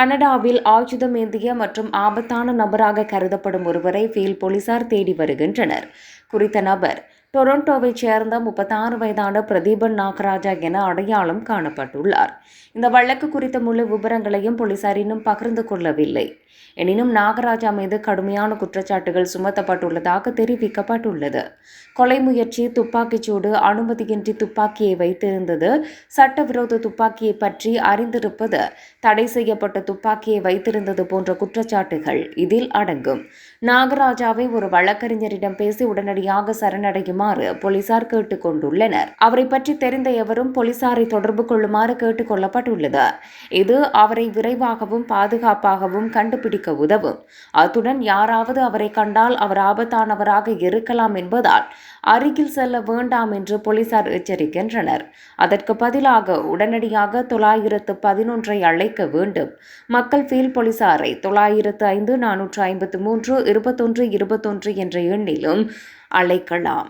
கனடாவில் ஆயுதம் ஏந்திய மற்றும் ஆபத்தான நபராக கருதப்படும் ஒருவரை ஃபீல் போலீசார் தேடி வருகின்றனர். குறித்த நபர் டொரண்டோவைச் சேர்ந்த முப்பத்தாறு வயதான பிரதீபன் நாகராஜா என அடையாளம் காணப்பட்டுள்ளார். இந்த வழக்கு குறித்த முழு விவரங்களையும் போலீசார் இன்னும் பகிர்ந்து கொள்ளவில்லை. எனினும் நாகராஜா மீது கடுமையான குற்றச்சாட்டுகள் சுமத்தப்பட்டுள்ளதாக தெரிவிக்கப்பட்டுள்ளது. கொலை முயற்சி துப்பாக்கிச்சூடு அனுமதியின்றி துப்பாக்கியை வைத்திருந்தது சட்டவிரோத துப்பாக்கியை பற்றி அறிந்திருப்பது தடை செய்யப்பட்ட துப்பாக்கியை வைத்திருந்தது போன்ற குற்றச்சாட்டுகள் இதில் அடங்கும். நாகராஜாவை ஒரு வழக்கறிஞரிடம் பேசி உடனடியாக சரணடையும் கொள்ளுமாறு போலீசார் கேட்டுக் கொண்டுள்ளனர் அவரை பற்றி தெரிந்த எவரும் போலீசாரை தொடர்பு கொள்ளுமாறு கேட்டுக் கொள்ளப்பட்டுள்ளது இது அவரை விரைவாகவும் பாதுகாப்பாகவும் கண்டுபிடிக்க உதவும். அத்துடன் யாராவது அவரை கண்டால் அவர் ஆபத்தானவராக இருக்கலாம் என்பதால் அருகில் செல்ல வேண்டாம் என்று போலீசார் எச்சரிக்கின்றனர். அதற்கு பதிலாக உடனடியாக தொள்ளாயிரத்து பதினொன்றை அழைக்க வேண்டும். மக்கள் ஃபீல் போலீசாரை தொள்ளாயிரத்து ஐந்து நானூற்று ஐம்பத்து மூன்று இருபத்தொன்று இருபத்தொன்று என்ற எண்ணிலும் அழைக்கலாம்.